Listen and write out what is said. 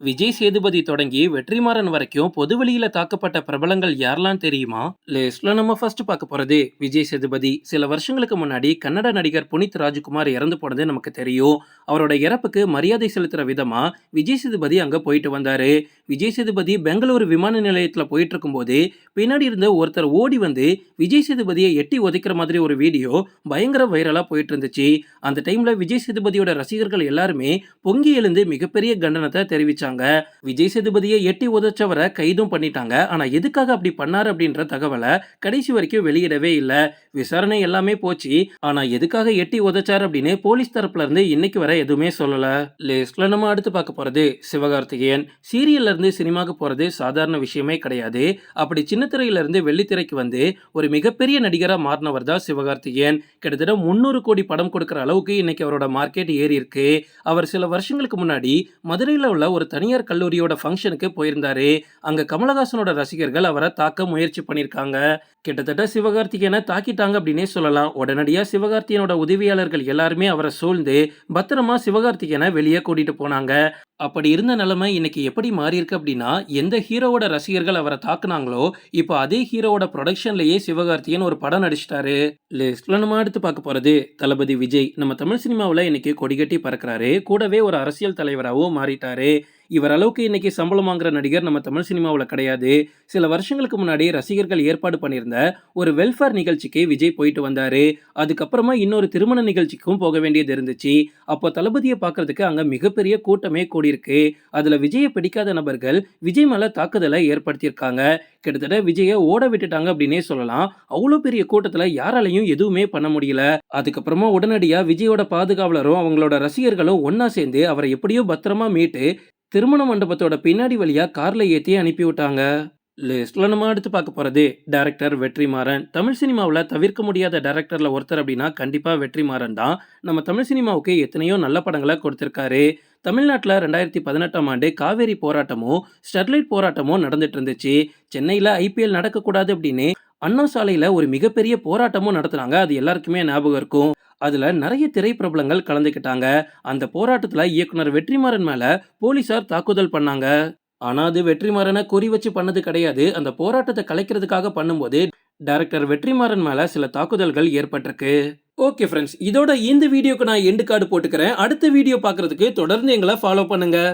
விஜய் சேதுபதி தொடங்கி வெற்றிமாறன் வரைக்கும் பொதுவெளியில தாக்கப்பட்ட பிரபலங்கள் யாரெல்லாம் தெரியுமா? லிஸ்ட்ல நம்ம ஃபர்ஸ்ட் பார்க்க போறது விஜய் சேதுபதி. சில வருஷங்களுக்கு முன்னாடி கன்னட நடிகர் புனித் ராஜ்குமார் இறந்து போனது நமக்கு தெரியும். அவரோட இறப்புக்கு மரியாதை செலுத்துற விதமா விஜய் சேதுபதி அங்க போயிட்டு வந்தாரு. விஜய் சேதுபதி பெங்களூரு விமான நிலையத்துல போயிட்டு இருக்கும்போது பின்னாடி இருந்த ஒருத்தர் ஓடி வந்து விஜய் சேதுபதியை எட்டி உதைக்கிற மாதிரி ஒரு வீடியோ பயங்கர வைரலா போயிட்டு இருந்துச்சு. அந்த டைம்ல விஜய் சேதுபதியோட ரசிகர்கள் எல்லாருமே பொங்கி எழுந்து மிகப்பெரிய கண்டனத்தை தெரிவிச்சாங்க. விஜய் சேதுபதியை எட்டி உதைச்சவரை கைதும் பண்ணிட்டாங்க. ஆனா எதுக்காக அப்படி பண்ணாரு அப்படின்ற தகவலை கடைசி வரைக்கும் வெளியிடவே இல்லை. விசாரணை எல்லாமே போச்சு. ஆனா எதுக்காக எட்டி உதச்சார் அப்படின்னு போலீஸ் தரப்புல இருந்து இன்னைக்கு வரை எதுவுமே சொல்லல. லிஸ்ட்ல நம்ம அடுத்து பார்க்க போறது சிவகார்த்திகேயன். சீரியல்ல இருந்து சினிமாக்கு போறது சாதாரண விஷயமே கிடையாது. அப்படி சின்ன திரையில இருந்து வெள்ளித்திரைக்கு வந்து ஒரு மிகப்பெரிய நடிகரா மாறினவர் தான் சிவகார்த்திகேயன். கிட்டத்தட்ட முன்னூறு கோடி படம் கொடுக்குற அளவுக்கு இன்னைக்கு அவரோட மார்க்கெட் ஏறி இருக்கு. அவர் சில வருஷங்களுக்கு முன்னாடி மதுரையில் உள்ள ஒரு தனியார் கல்லூரியோட ஃபங்க்ஷனுக்கு போயிருந்தாரு. அங்க கமலஹாசனோட ரசிகர்கள் அவரை தாக்க முயற்சி பண்ணியிருக்காங்க. கிட்டத்தட்ட சிவகார்த்திகேயனை தாக்கிட்டாங்க அப்படின்னே சொல்லலாம். உடனடியா சிவகார்த்திகேயனோட உதவியாளர்கள் எல்லாருமே அவரை சூழ்ந்து பத்திரமா சிவகார்த்திகேயனை வெளியே கூட்டிட்டு போனாங்க. அப்படி இருந்த நிலைமை இன்னைக்கு எப்படி மாறி இருக்கு அப்படின்னா எந்த ஹீரோவோட ரசிகர்கள் அவரை தாக்குனாங்களோ இப்போ அதே ஹீரோவோட ப்ரொடக்ஷன்லயே சிவகார்த்திகேயன் ஒரு படம் நடிச்சிட்டாரு. லிஸ்ட்ல நம்ம அடுத்து பார்க்க போறது தளபதி விஜய். நம்ம தமிழ் சினிமாவில் இன்னைக்கு கொடிகட்டி பறக்கிறாரு. கூடவே ஒரு அரசியல் தலைவராகவும் மாறிட்டாரு. இவர் அளவுக்கு இன்னைக்கு சம்பளம் வாங்குற நடிகர் நம்ம தமிழ் சினிமாவில் கிடையாது. சில வருஷங்களுக்கு முன்னாடி ரசிகர்கள் ஏற்பாடு பண்ணியிருந்த ஒரு வெல்ஃபேர் நிகழ்ச்சிக்கு விஜய் போயிட்டு வந்தார். அதுக்கப்புறமா இன்னொரு திருமண நிகழ்ச்சிக்கும் போக வேண்டியது இருந்துச்சு. அப்போ தளபதியை பார்க்கறதுக்கு அங்கே மிகப்பெரிய கூட்டமே கூடியிருக்கு. அதில் விஜயை பிடிக்காத நபர்கள் விஜய் மேலே தாக்குதலை ஏற்படுத்தியிருக்காங்க. கிட்டத்தட்ட விஜயை ஓட விட்டுட்டாங்க அப்படின்னே சொல்லலாம். அவ்வளோ பெரிய கூட்டத்தில் யாராலையும் எதுவுமே பண்ண முடியல. அதுக்கப்புறமா உடனடியாக விஜயோட பாதுகாவலரும் அவங்களோட ரசிகர்களும் ஒன்றா சேர்ந்து அவரை எப்படியோ பத்திரமா மீட்டு திருமண மண்டபத்தோட பின்னாடி வழியாக காரில் ஏற்றி அனுப்பிவிட்டாங்க லிஸ்ட்ல நம்ம அடுத்து பார்க்க போகிறது டேரக்டர் வெற்றிமாறன். தமிழ் சினிமாவில் தவிர்க்க முடியாத டேரக்டரில் ஒருத்தர் அப்படின்னா கண்டிப்பாக வெற்றிமாறன் தான். நம்ம தமிழ் சினிமாவுக்கு எத்தனையோ நல்ல படங்களை கொடுத்துருக்காரு. தமிழ்நாட்டில் ரெண்டாயிரத்தி பதினெட்டாம் ஆண்டு காவேரி போராட்டமும் ஸ்டெர்லைட் போராட்டமும் நடந்துட்டு இருந்துச்சு. சென்னையில் ஐபிஎல் நடக்கக்கூடாது அப்படின்னு அண்ணா சாலையில் ஒரு மிகப்பெரிய போராட்டமும் நடத்துனாங்க. அது எல்லாருக்குமே ஞாபகம் இருக்கும். அதில் நிறைய திரைப்பிரபலங்கள் கலந்துக்கிட்டாங்க. அந்த போராட்டத்தில் இயக்குனர் வெற்றிமாறன் மேலே போலீசார் தாக்குதல் பண்ணாங்க. ஆனால் அது வெற்றிமாறனை குறி வச்சு பண்ணது கிடையாது. அந்த போராட்டத்தை கலைக்கிறதுக்காக பண்ணும்போது டைரக்டர் வெற்றிமாறன் மேலே சில தாக்குதல்கள் ஏற்பட்டிருக்கு. ஓகே ஃப்ரெண்ட்ஸ் இதோட இந்த வீடியோக்கு நான் எண்டு கார்டு போட்டுக்கிறேன். அடுத்த வீடியோ பார்க்கறதுக்கு தொடர்ந்து எங்களை ஃபாலோ பண்ணுங்கள்